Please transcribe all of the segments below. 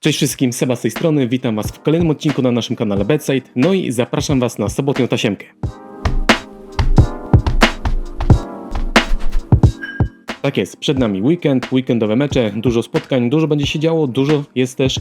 Cześć wszystkim, Seba z tej strony, witam Was w kolejnym odcinku na naszym kanale Bedside, no i zapraszam Was na sobotnią tasiemkę. Tak jest, przed nami weekend, weekendowe mecze, dużo spotkań, dużo będzie się działo, dużo jest też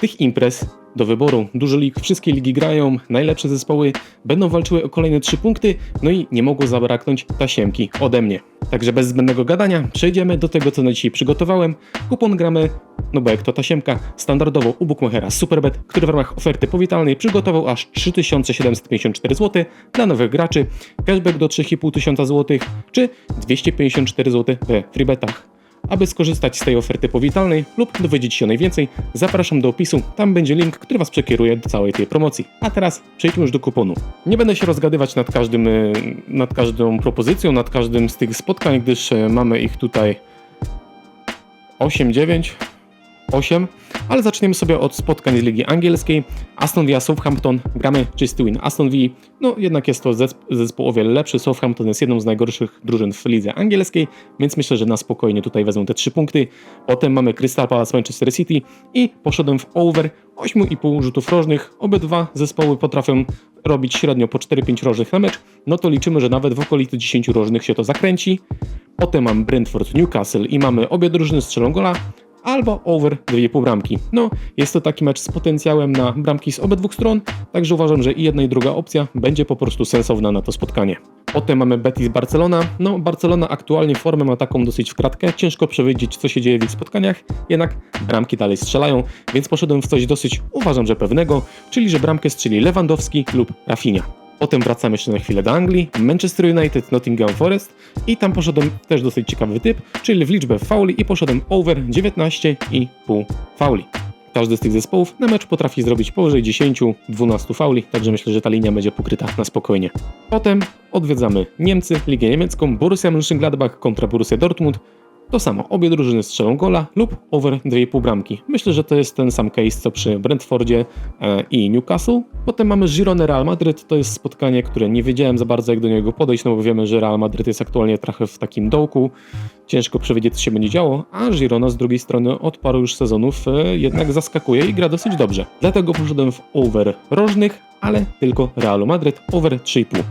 tych imprez do wyboru. Dużo lig, wszystkie ligi grają, najlepsze zespoły będą walczyły o kolejne trzy punkty, no i nie mogło zabraknąć tasiemki ode mnie. Także bez zbędnego gadania przejdziemy do tego, co na dzisiaj przygotowałem. Kupon gramy, no bo jak to tasiemka, standardowo u Bookmachera Superbet, który w ramach oferty powitalnej przygotował aż 3754 zł dla nowych graczy, cashback do 3500 zł czy 254 zł we freebetach. Aby skorzystać z tej oferty powitalnej lub dowiedzieć się najwięcej, zapraszam do opisu, tam będzie link, który Was przekieruje do całej tej promocji. A teraz przejdźmy już do kuponu. Nie będę się rozgadywać nad, każdym, y, nad każdą propozycją, nad każdym z tych spotkań, gdyż y, mamy ich tutaj 8, 9, 8, ale zaczniemy sobie od spotkań z Ligi Angielskiej. Aston Villa Southampton, gramy czysty win Aston Villa, no jednak jest to zesp- zespół o wiele lepszy. Southampton jest jedną z najgorszych drużyn w lidze angielskiej, więc myślę, że na spokojnie tutaj wezmą te 3 punkty. Potem mamy Crystal Palace Manchester City i poszedłem w over 8,5 rzutów rożnych. Obydwa zespoły potrafią robić średnio po 4-5 rożnych na mecz, no to liczymy, że nawet w okolicy 10 rożnych się to zakręci. Potem mam Brentford Newcastle i mamy obie drużyny strzelą gola, albo over 2,5 bramki. No, jest to taki mecz z potencjałem na bramki z obydwu stron, także uważam, że i jedna i druga opcja będzie po prostu sensowna na to spotkanie. Potem mamy Betis Barcelona. No, Barcelona aktualnie formę ma taką dosyć w kratkę, ciężko przewidzieć co się dzieje w ich spotkaniach, jednak bramki dalej strzelają, więc poszedłem w coś dosyć, uważam, że pewnego, czyli że bramkę strzeli Lewandowski lub Rafinha. Potem wracamy jeszcze na chwilę do Anglii, Manchester United, Nottingham Forest i tam poszedłem też dosyć ciekawy typ, czyli w liczbę fauli i poszedłem over 19,5 fauli. Każdy z tych zespołów na mecz potrafi zrobić powyżej 10-12 fauli, także myślę, że ta linia będzie pokryta na spokojnie. Potem odwiedzamy Niemcy, Ligę Niemiecką, Borussia Mönchengladbach kontra Borussia Dortmund. To samo, obie drużyny strzelą gola lub over 2,5 bramki. Myślę, że to jest ten sam case co przy Brentfordzie e, i Newcastle. Potem mamy Girona Real Madryt, to jest spotkanie, które nie wiedziałem za bardzo jak do niego podejść, no bo wiemy, że Real Madryt jest aktualnie trochę w takim dołku. Ciężko przewidzieć co się będzie działo, a Girona z drugiej strony od paru już sezonów e, jednak zaskakuje i gra dosyć dobrze. Dlatego poszedłem w over rożnych, ale tylko Realu Madryt, over 3,5.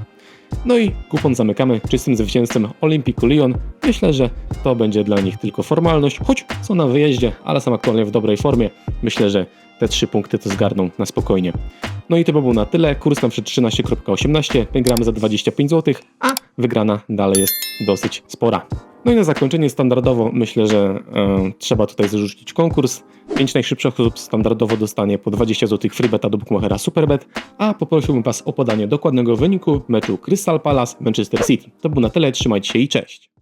No i kupon zamykamy czystym zwycięzcem Olympiku Lyon. Myślę, że to będzie dla nich tylko formalność, choć są na wyjeździe, ale są aktualnie w dobrej formie. Myślę, że te trzy punkty to zgarną na spokojnie. No i to by było na tyle. Kurs na przed 13.18, gramy za 25 zł, a wygrana dalej jest dosyć spora. No i na zakończenie standardowo myślę, że e, trzeba tutaj zarzucić konkurs. 5 najszybszych osób standardowo dostanie po 20 zł freebeta do Bookmachera Superbet, a poprosiłbym Was o podanie dokładnego wyniku meczu Crystal Palace Manchester City. To było na tyle, trzymajcie się i cześć!